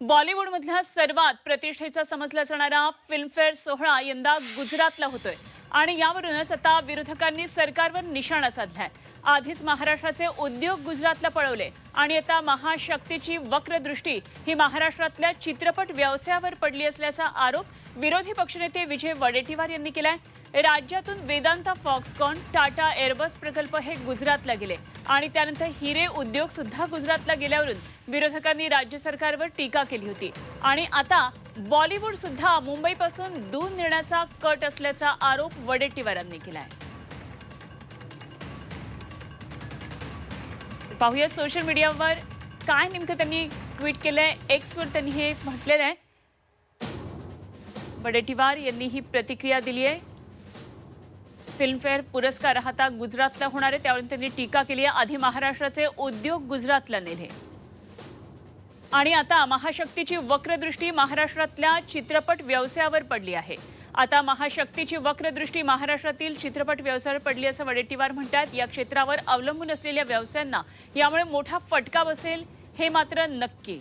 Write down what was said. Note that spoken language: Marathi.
बॉलिवूडमधला सर्वात प्रतिष्ठेचा समजला जाणारा फिल्मफेअर सोहळा यंदा गुजरातला होतोय. आणि यावरूनच आता विरोधकांनी सरकारवर निशाणा साधलाय. आधीच महाराष्ट्राचे उद्योग गुजरातला पळवले आणि आता महाशक्तीची वक्रदृष्टी ही महाराष्ट्रातल्या चित्रपट व्यवसायावर पडली असल्याचा आरोप विरोधी पक्षनेते विजय वडेट्टीवार यांनी केलाय. राज्यातून वेदांता फॉक्सकॉन टाटा एअरबस प्रकल्प हे गुजरातला गेले आणि त्यानंतर हिरे उद्योग सुद्धा गुजरातला गेल्यावरून विरोधकांनी राज्य सरकारवर टीका केली होती. आणि आता बॉलिवूड सुद्धा मुंबईपासून दूर नेण्याचा कट असल्याचा आरोप वडेट्टीवारांनी केला आहे पाहूया सोशल मीडियावर काय नेमकं त्यांनी ट्विट केलंय. एक्सवर त्यांनी हे म्हटलेलं आहे. वडेट्टीवार यांनी ही प्रतिक्रिया दिली आहे. फिल्मफेअर पुरस्कार हा आता गुजरातला होणार आहे. त्यावरून त्यांनी टीका केली आहे. आधी महाराष्ट्राचे उद्योग गुजरातला नेले. आणि आता महाशक्तीची वक्रदृष्टी महाराष्ट्रातल्या चित्रपट व्यवसायावर पडली आहे. आता महाशक्तीची वक्रदृष्टी महाराष्ट्रातील चित्रपट व्यवसायावर पडली असं वडेट्टीवार म्हणतात. या क्षेत्रावर अवलंबून असलेल्या व्यवसायांना यामुळे मोठा फटका बसेल हे मात्र नक्की.